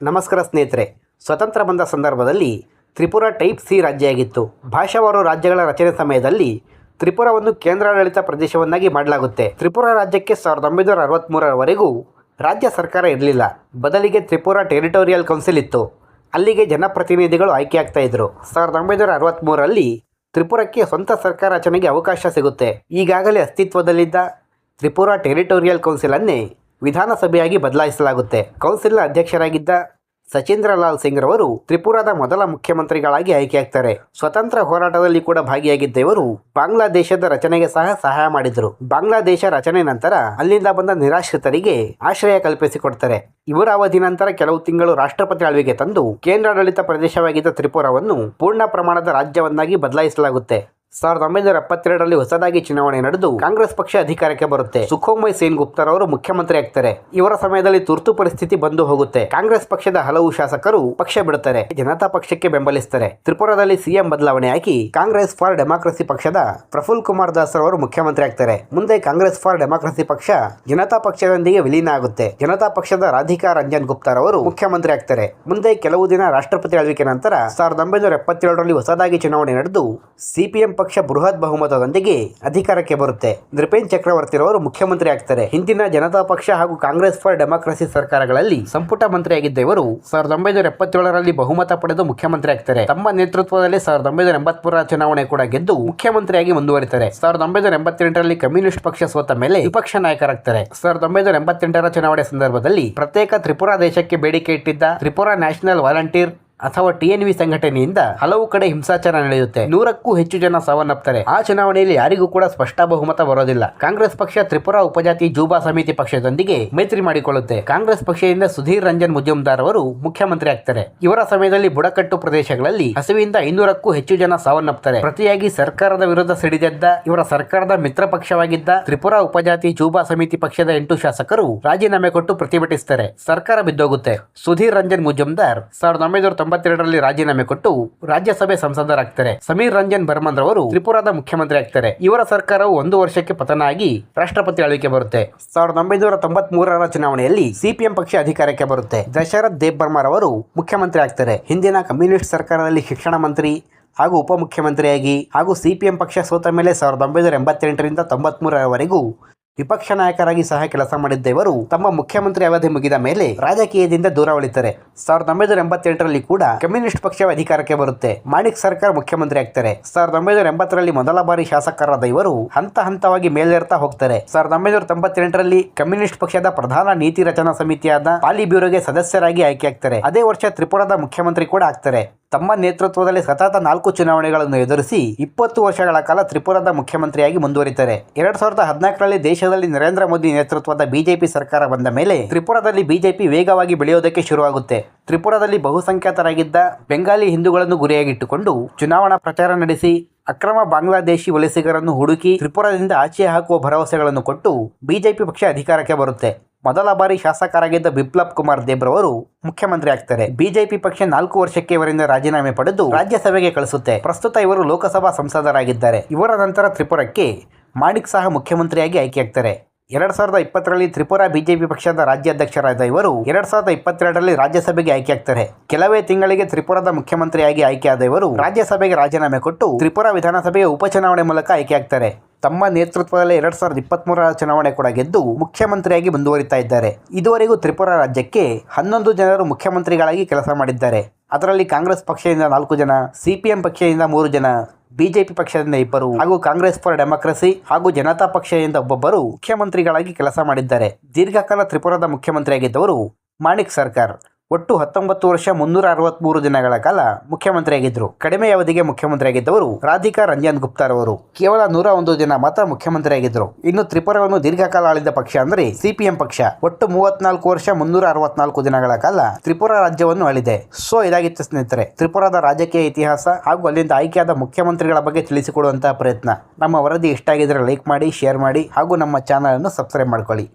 ನಮಸ್ಕಾರ ಸ್ನೇಹಿತರೆ. ಸ್ವತಂತ್ರ ಬಂದ ಸಂದರ್ಭದಲ್ಲಿ ತ್ರಿಪುರ ಟೈಪ್ ಸಿ ರಾಜ್ಯ ಆಗಿತ್ತು ಭಾಷಾವಾರು ರಾಜ್ಯಗಳ ರಚನೆ ಸಮಯದಲ್ಲಿ ತ್ರಿಪುರವನ್ನು ಕೇಂದ್ರಾಡಳಿತ ಪ್ರದೇಶವನ್ನಾಗಿ ಮಾಡಲಾಗುತ್ತೆ. ತ್ರಿಪುರ ರಾಜ್ಯಕ್ಕೆ ಸಾವಿರದ ಒಂಬೈನೂರ ಅರವತ್ತ್ಮೂರರವರೆಗೂ ರಾಜ್ಯ ಸರ್ಕಾರ ಇರಲಿಲ್ಲ. ಬದಲಿಗೆ ತ್ರಿಪುರ ಟೆರಿಟೋರಿಯಲ್ ಕೌನ್ಸಿಲ್ ಇತ್ತು. ಅಲ್ಲಿಗೆ ಜನಪ್ರತಿನಿಧಿಗಳು ಆಯ್ಕೆಯಾಗ್ತಾ ಇದ್ರು. ಸಾವಿರದ ಒಂಬೈನೂರ ಅರವತ್ತ್ಮೂರರಲ್ಲಿ ತ್ರಿಪುರಕ್ಕೆ ಸ್ವಂತ ಸರ್ಕಾರ ರಚನೆಗೆ ಅವಕಾಶ ಸಿಗುತ್ತೆ. ಈಗಾಗಲೇ ಅಸ್ತಿತ್ವದಲ್ಲಿದ್ದ ತ್ರಿಪುರ ಟೆರಿಟೋರಿಯಲ್ ಕೌನ್ಸಿಲನ್ನೇ ವಿಧಾನಸಭೆಯಾಗಿ ಬದಲಾಯಿಸಲಾಗುತ್ತೆ. ಕೌನ್ಸಿಲ್ನ ಅಧ್ಯಕ್ಷರಾಗಿದ್ದ ಸಚೇಂದ್ರ ಲಾಲ್ ಸಿಂಗ್ ರವರು ತ್ರಿಪುರಾದ ಮೊದಲ ಮುಖ್ಯಮಂತ್ರಿಗಳಾಗಿ ಆಯ್ಕೆಯಾಗ್ತಾರೆ. ಸ್ವತಂತ್ರ ಹೋರಾಟದಲ್ಲಿ ಕೂಡ ಭಾಗಿಯಾಗಿದ್ದ ಇವರು ಬಾಂಗ್ಲಾದೇಶದ ರಚನೆಗೆ ಸಹ ಸಹಾಯ ಮಾಡಿದರು. ಬಾಂಗ್ಲಾದೇಶ ರಚನೆ ನಂತರ ಅಲ್ಲಿಂದ ಬಂದ ನಿರಾಶ್ರಿತರಿಗೆ ಆಶ್ರಯ ಕಲ್ಪಿಸಿಕೊಡ್ತಾರೆ. ಇವರ ಅವಧಿ ನಂತರ ಕೆಲವು ತಿಂಗಳು ರಾಷ್ಟ್ರಪತಿ ಅಳವಿಗೆ ತಂದು ಕೇಂದ್ರಾಡಳಿತ ಪ್ರದೇಶವಾಗಿದ್ದ ತ್ರಿಪುರವನ್ನು ಪೂರ್ಣ ಪ್ರಮಾಣದ ರಾಜ್ಯವನ್ನಾಗಿ ಬದಲಾಯಿಸಲಾಗುತ್ತೆ. ಸಾವಿರದ ಒಂಬೈನೂರ ಎಪ್ಪತ್ತೆರಡರಲ್ಲಿ ಹೊಸದಾಗಿ ಚುನಾವಣೆ ನಡೆದು ಕಾಂಗ್ರೆಸ್ ಪಕ್ಷ ಅಧಿಕಾರಕ್ಕೆ ಬರುತ್ತೆ. ಸುಖೋಮಯ್ ಸೇನ್ ಗುಪ್ತರವರು ಮುಖ್ಯಮಂತ್ರಿ ಆಗ್ತಾರೆ. ಇವರ ಸಮಯದಲ್ಲಿ ತುರ್ತು ಪರಿಸ್ಥಿತಿ ಬಂದು ಹೋಗುತ್ತೆ. ಕಾಂಗ್ರೆಸ್ ಪಕ್ಷದ ಹಲವು ಶಾಸಕರು ಪಕ್ಷ ಬಿಡುತ್ತಾರೆ. ಜನತಾ ಪಕ್ಷಕ್ಕೆ ಬೆಂಬಲಿಸ್ತಾರೆ. ತ್ರಿಪುರಾದಲ್ಲಿ ಸಿಎಂ ಬದಲಾವಣೆ ಆಗಿ ಕಾಂಗ್ರೆಸ್ ಫಾರ್ ಡೆಮಾಕ್ರಸಿ ಪಕ್ಷದ ಪ್ರಫುಲ್ ಕುಮಾರ್ ದಾಸ್ ಅವರು ಮುಖ್ಯಮಂತ್ರಿ ಆಗ್ತಾರೆ. ಮುಂದೆ ಕಾಂಗ್ರೆಸ್ ಫಾರ್ ಡೆಮಾಕ್ರಸಿ ಪಕ್ಷ ಜನತಾ ಪಕ್ಷದೊಂದಿಗೆ ವಿಲೀನ ಆಗುತ್ತೆ. ಜನತಾ ಪಕ್ಷದ ರಾಧಿಕಾ ರಂಜನ್ ಗುಪ್ತಾರವರು ಮುಖ್ಯಮಂತ್ರಿ ಆಗ್ತಾರೆ. ಮುಂದೆ ಕೆಲವು ದಿನ ರಾಷ್ಟ್ರಪತಿ ಆಳ್ವಿಕೆ ನಂತರ ಸಾವಿರದ ಒಂಬೈನೂರ ಎಪ್ಪತ್ತೇಳರಲ್ಲಿ ಹೊಸದಾಗಿ ಚುನಾವಣೆ ನಡೆದು ಸಿಪಿಎಂ ಪಕ್ಷ ಬೃಹತ್ ಬಹುಮತದೊಂದಿಗೆ ಅಧಿಕಾರಕ್ಕೆ ಬರುತ್ತೆ. ನೃಪೇನ್ ಚಕ್ರವರ್ತಿರವರು ಮುಖ್ಯಮಂತ್ರಿ ಆಗ್ತಾರೆ. ಹಿಂದಿನ ಜನತಾ ಪಕ್ಷ ಹಾಗೂ ಕಾಂಗ್ರೆಸ್ ಫಾರ್ ಡೆಮಾಕ್ರಸಿ ಸರ್ಕಾರಗಳಲ್ಲಿ ಸಂಪುಟ ಮಂತ್ರಿಯಾಗಿದ್ದ ಇವರು ಸಾವಿರದ ಒಂಬೈನೂರ ಎಪ್ಪತ್ತೇಳರಲ್ಲಿ ಬಹುಮತ ಪಡೆದು ಮುಖ್ಯಮಂತ್ರಿ ಆಗ್ತಾರೆ. ತಮ್ಮ ನೇತೃತ್ವದಲ್ಲಿ ಸಾವಿರದ ಒಂಬೈನೂರ ಎಂಬತ್ಮೂರರ ಚುನಾವಣೆ ಕೂಡ ಗೆದ್ದು ಮುಖ್ಯಮಂತ್ರಿಯಾಗಿ ಮುಂದುವರಿತಾರೆ. ಸಾವಿರದ ಒಂಬೈನೂರ ಎಂಬತ್ತೆಂಟರಲ್ಲಿ ಕಮ್ಯುನಿಸ್ಟ್ ಪಕ್ಷ ಸೋತ ಮೇಲೆ ವಿಪಕ್ಷ ನಾಯಕರಾಗ್ತಾರೆ. ಸಾವಿರದ ಒಂಬೈನೂರ ಎಂಬತ್ತೆಂಟರ ಚುನಾವಣೆ ಸಂದರ್ಭದಲ್ಲಿ ಪ್ರತ್ಯೇಕ ತ್ರಿಪುರಾ ದೇಶಕ್ಕೆ ಬೇಡಿಕೆ ಇಟ್ಟಿದ್ದ ತ್ರಿಪುರಾ ನ್ಯಾಷನಲ್ ವಾಲಂಟಿಯರ್ ಅಥವಾ ಟಿಎನ್ವಿ ಸಂಘಟನೆಯಿಂದ ಹಲವು ಕಡೆ ಹಿಂಸಾಚಾರ ನಡೆಯುತ್ತೆ. ನೂರಕ್ಕೂ ಹೆಚ್ಚು ಜನ ಸಾವನ್ನಪ್ತಾರೆ. ಆ ಚುನಾವಣೆಯಲ್ಲಿ ಯಾರಿಗೂ ಕೂಡ ಸ್ಪಷ್ಟ ಬಹುಮತ ಬರೋದಿಲ್ಲ. ಕಾಂಗ್ರೆಸ್ ಪಕ್ಷ ತ್ರಿಪುರಾ ಉಪಜಾತಿ ಜೂಬಾ ಸಮಿತಿ ಪಕ್ಷದೊಂದಿಗೆ ಮೈತ್ರಿ ಮಾಡಿಕೊಳ್ಳುತ್ತೆ. ಕಾಂಗ್ರೆಸ್ ಪಕ್ಷದಿಂದ ಸುಧೀರ್ ರಂಜನ್ ಮುಜುಮ್ದಾರ್ ಅವರು ಮುಖ್ಯಮಂತ್ರಿ ಆಗ್ತಾರೆ. ಇವರ ಸಮಯದಲ್ಲಿ ಬುಡಕಟ್ಟು ಪ್ರದೇಶಗಳಲ್ಲಿ ಹಸಿವಿಂದ ಇನ್ನೂರಕ್ಕೂ ಹೆಚ್ಚು ಜನ ಸಾವನ್ನಪ್ತಾರೆ. ಪ್ರತಿಯಾಗಿ ಸರ್ಕಾರದ ವಿರುದ್ಧ ಸಿಡಿದೆದ್ದ, ಇವರ ಸರ್ಕಾರದ ಮಿತ್ರ ಪಕ್ಷವಾಗಿದ್ದ ತ್ರಿಪುರಾ ಉಪಜಾತಿ ಜೂಬಾ ಸಮಿತಿ ಪಕ್ಷದ ಎಂಟು ಶಾಸಕರು ರಾಜೀನಾಮೆ ಕೊಟ್ಟು ಪ್ರತಿಭಟಿಸುತ್ತಾರೆ ಸರ್ಕಾರ ಬಿದ್ದೋಗುತ್ತೆ. ಸುಧೀರ್ ರಂಜನ್ ಮುಜುಮ್ದಾರ್, ಸಾವಿರದ ಒಂಬೈನೂರ ತೊಂಬತ್ತೆರಡರಲ್ಲಿ ರಾಜೀನಾಮೆ ಕೊಟ್ಟು ರಾಜ್ಯಸಭೆ ಸಂಸದರಾಗ್ತಾರೆ. ಸಮೀರ್ ರಂಜನ್ ಬರ್ಮನ್ ರವರು ತ್ರಿಪುರಾದ ಮುಖ್ಯಮಂತ್ರಿ ಆಗ್ತಾರೆ. ಇವರ ಸರ್ಕಾರವು ಒಂದು ವರ್ಷಕ್ಕೆ ಪತನ ಆಗಿ ರಾಷ್ಟ್ರಪತಿ ಆಳ್ವಿಕೆ ಬರುತ್ತೆ. ಸಾವಿರದ ಒಂಬೈನೂರ ತೊಂಬತ್ ಮೂರರ ಚುನಾವಣೆಯಲ್ಲಿ ಸಿಪಿಎಂ ಪಕ್ಷ ಅಧಿಕಾರಕ್ಕೆ ಬರುತ್ತೆ. ದಶರಥ್ ದೇವ್ ಬರ್ಮರ್ ಅವರು ಮುಖ್ಯಮಂತ್ರಿ ಆಗ್ತಾರೆ. ಹಿಂದಿನ ಕಮ್ಯುನಿಸ್ಟ್ ಸರ್ಕಾರದಲ್ಲಿ ಶಿಕ್ಷಣ ಮಂತ್ರಿ ಹಾಗೂ ಉಪಮುಖ್ಯಮಂತ್ರಿಯಾಗಿ ಹಾಗೂ ಸಿಪಿಎಂ ಪಕ್ಷ ಸೋತ ಮೇಲೆ ಸಾವಿರದ ಒಂಬೈನೂರ ಎಂಬತ್ತೆಂಟರಿಂದ ತೊಂಬತ್ಮೂರರವರೆಗೂ ವಿಪಕ್ಷ ನಾಯಕರಾಗಿ ಸಹ ಕೆಲಸ ಮಾಡಿದ್ದ ಇವರು ತಮ್ಮ ಮುಖ್ಯಮಂತ್ರಿ ಅವಧಿ ಮುಗಿದ ಮೇಲೆ ರಾಜಕೀಯದಿಂದ ದೂರ ಉಳಿತಾರೆ ಸಾವಿರದ ಒಂಬೈನೂರ ಎಂಬತ್ತೆಂಟರಲ್ಲಿ ಕೂಡ ಕಮ್ಯುನಿಸ್ಟ್ ಪಕ್ಷ ಅಧಿಕಾರಕ್ಕೆ ಬರುತ್ತೆ. ಮಾಣಿಕ್ ಸರ್ಕಾರ ಮುಖ್ಯಮಂತ್ರಿ ಆಗ್ತಾರೆ. ಸಾವಿರದ ಒಂಬೈನೂರ ಎಂಬತ್ತರಲ್ಲಿ ಮೊದಲ ಬಾರಿ ಶಾಸಕರಾದ ಇವರು ಹಂತ ಹಂತವಾಗಿ ಮೇಲೇರ್ತಾ ಹೋಗ್ತಾರೆ. ಸಾವಿರದ ಒಂಬೈನೂರ ತೊಂಬತ್ತೆಂಟರಲ್ಲಿ ಕಮ್ಯುನಿಸ್ಟ್ ಪಕ್ಷದ ಪ್ರಧಾನ ನೀತಿ ರಚನಾ ಸಮಿತಿಯಾದ ಪಾಲಿ ಬ್ಯೂರೋಗೆ ಸದಸ್ಯರಾಗಿ ಆಯ್ಕೆಯಾಗ್ತಾರೆ. ಅದೇ ವರ್ಷ ತ್ರಿಪುರದ ಮುಖ್ಯಮಂತ್ರಿ ಕೂಡ ಆಗ್ತಾರೆ. ತಮ್ಮ ನೇತೃತ್ವದಲ್ಲಿ ಸತತ ನಾಲ್ಕು ಚುನಾವಣೆಗಳನ್ನು ಎದುರಿಸಿ ಇಪ್ಪತ್ತು ವರ್ಷಗಳ ಕಾಲ ತ್ರಿಪುರಾದ ಮುಖ್ಯಮಂತ್ರಿಯಾಗಿ ಮುಂದುವರಿತಾರೆ. ಎರಡ್ ಸಾವಿರದ ಹದಿನಾಲ್ಕರಲ್ಲಿ ದೇಶದಲ್ಲಿ ನರೇಂದ್ರ ಮೋದಿ ನೇತೃತ್ವದ ಬಿಜೆಪಿ ಸರ್ಕಾರ ಬಂದ ಮೇಲೆ ತ್ರಿಪುರಾದಲ್ಲಿ ಬಿಜೆಪಿ ವೇಗವಾಗಿ ಬೆಳೆಯೋದಕ್ಕೆ ಶುರುವಾಗುತ್ತೆ. ತ್ರಿಪುರಾದಲ್ಲಿ ಬಹುಸಂಖ್ಯಾತರಾಗಿದ್ದ ಬೆಂಗಾಲಿ ಹಿಂದೂಗಳನ್ನು ಗುರಿಯಾಗಿಟ್ಟುಕೊಂಡು ಚುನಾವಣಾ ಪ್ರಚಾರ ನಡೆಸಿ ಅಕ್ರಮ ಬಾಂಗ್ಲಾದೇಶಿ ವಲಸಿಗರನ್ನು ಹುಡುಕಿ ತ್ರಿಪುರಾದಿಂದ ಆಚೆ ಹಾಕುವ ಭರವಸೆಗಳನ್ನು ಕೊಟ್ಟು ಬಿಜೆಪಿ ಪಕ್ಷ ಅಧಿಕಾರಕ್ಕೆ ಬರುತ್ತೆ. ಮೊದಲ ಬಾರಿ ಶಾಸಕರಾಗಿದ್ದ ಬಿಪ್ಲಬ್ ಕುಮಾರ್ ದೇಬ್ರವರು ಮುಖ್ಯಮಂತ್ರಿ ಆಗ್ತಾರೆ. ಬಿಜೆಪಿ ಪಕ್ಷ ನಾಲ್ಕು ವರ್ಷಕ್ಕೆ ಇವರಿಂದ ರಾಜೀನಾಮೆ ಪಡೆದು ರಾಜ್ಯಸಭೆಗೆ ಕಳಿಸುತ್ತೆ. ಪ್ರಸ್ತುತ ಇವರು ಲೋಕಸಭಾ ಸಂಸದರಾಗಿದ್ದಾರೆ. ಇವರ ನಂತರ ತ್ರಿಪುರಕ್ಕೆ ಮಾಣಿಕ್ ಸಹ ಮುಖ್ಯಮಂತ್ರಿಯಾಗಿ ಆಯ್ಕೆಯಾಗ್ತಾರೆ. ಎರಡ್ ಸಾವಿರದ ಇಪ್ಪತ್ತರಲ್ಲಿ ತ್ರಿಪುರ ಬಿಜೆಪಿ ಪಕ್ಷದ ರಾಜ್ಯಾಧ್ಯಕ್ಷರಾದ ಇವರು ಎರಡ್ ಸಾವಿರದ ಇಪ್ಪತ್ತೆರಡರಲ್ಲಿ ರಾಜ್ಯಸಭೆಗೆ ಆಯ್ಕೆಯಾಗ್ತಾರೆ. ಕೆಲವೇ ತಿಂಗಳಿಗೆ ತ್ರಿಪುರದ ಮುಖ್ಯಮಂತ್ರಿಯಾಗಿ ಆಯ್ಕೆಯಾದ ಇವರು ರಾಜ್ಯಸಭೆಗೆ ರಾಜೀನಾಮೆ ಕೊಟ್ಟು ತ್ರಿಪುರ ವಿಧಾನಸಭೆಯ ಉಪಚುನಾವಣೆ ಮೂಲಕ ಆಯ್ಕೆಯಾಗ್ತಾರೆ. ತಮ್ಮ ನೇತೃತ್ವದಲ್ಲಿ ಎರಡು ಸಾವಿರದ ಇಪ್ಪತ್ಮೂರರ ಚುನಾವಣೆ ಕೂಡ ಗೆದ್ದು ಮುಖ್ಯಮಂತ್ರಿಯಾಗಿ ಮುಂದುವರಿತಾ ಇದ್ದಾರೆ. ಇದುವರೆಗೂ ತ್ರಿಪುರ ರಾಜ್ಯಕ್ಕೆ ಹನ್ನೊಂದು ಜನರು ಮುಖ್ಯಮಂತ್ರಿಗಳಾಗಿ ಕೆಲಸ ಮಾಡಿದ್ದಾರೆ. ಅದರಲ್ಲಿ ಕಾಂಗ್ರೆಸ್ ಪಕ್ಷದಿಂದ ನಾಲ್ಕು ಜನ, ಸಿಪಿಎಂ ಪಕ್ಷದಿಂದ ಮೂರು ಜನ, ಬಿಜೆಪಿ ಪಕ್ಷದಿಂದ ಇಬ್ಬರು ಹಾಗೂ ಕಾಂಗ್ರೆಸ್ ಫಾರ್ ಡೆಮಾಕ್ರಸಿ ಹಾಗೂ ಜನತಾ ಪಕ್ಷದಿಂದ ಒಬ್ಬೊಬ್ಬರು ಮುಖ್ಯಮಂತ್ರಿಗಳಾಗಿ ಕೆಲಸ ಮಾಡಿದ್ದಾರೆ. ದೀರ್ಘಕಾಲ ತ್ರಿಪುರದ ಮುಖ್ಯಮಂತ್ರಿಯಾಗಿದ್ದವರು ಮಾಣಿಕ್ ಸರ್ಕಾರ್. ಒಟ್ಟು ಹತ್ತೊಂಬತ್ತು ವರ್ಷ ಮುನ್ನೂರ ಅರವತ್ಮೂರು ದಿನಗಳ ಕಾಲ ಮುಖ್ಯಮಂತ್ರಿಯಾಗಿದ್ದರು. ಕಡಿಮೆ ಅವಧಿಗೆ ಮುಖ್ಯಮಂತ್ರಿಯಾಗಿದ್ದವರು ರಾಧಿಕಾ ರಂಜನ್ ಗುಪ್ತಾರವರು ಕೇವಲ ನೂರ ಒಂದು ದಿನ ಮಾತ್ರ ಮುಖ್ಯಮಂತ್ರಿಯಾಗಿದ್ದರು. ಇನ್ನು ತ್ರಿಪುರವನ್ನು ದೀರ್ಘಕಾಲ ಆಳಿದ ಪಕ್ಷ ಅಂದರೆ ಸಿಪಿಎಂ ಪಕ್ಷ. ಒಟ್ಟು ಮೂವತ್ನಾಲ್ಕು ವರ್ಷ ಮುನ್ನೂರ ಅರವತ್ನಾಲ್ಕು ದಿನಗಳ ಕಾಲ ತ್ರಿಪುರ ರಾಜ್ಯವನ್ನು ಆಳಿದೆ. ಸೊ, ಇದಾಗಿತ್ತು ಸ್ನೇಹಿತರೆ. ತ್ರಿಪುರದ ರಾಜಕೀಯ ಇತಿಹಾಸ ಹಾಗೂ ಅಲ್ಲಿಂದ ಆಯ್ಕೆಯಾದ ಮುಖ್ಯಮಂತ್ರಿಗಳ ಬಗ್ಗೆ ತಿಳಿಸಿಕೊಡುವಂತಹ ಪ್ರಯತ್ನ. ನಮ್ಮ ವರದಿ ಇಷ್ಟ ಆಗಿದ್ರೆ ಲೈಕ್ ಮಾಡಿ ಶೇರ್ ಮಾಡಿ ಹಾಗೂ ನಮ್ಮ ಚಾನಲನ್ನು ಸಬ್ಸ್ಕ್ರೈಬ್ ಮಾಡ್ಕೊಳ್ಳಿ.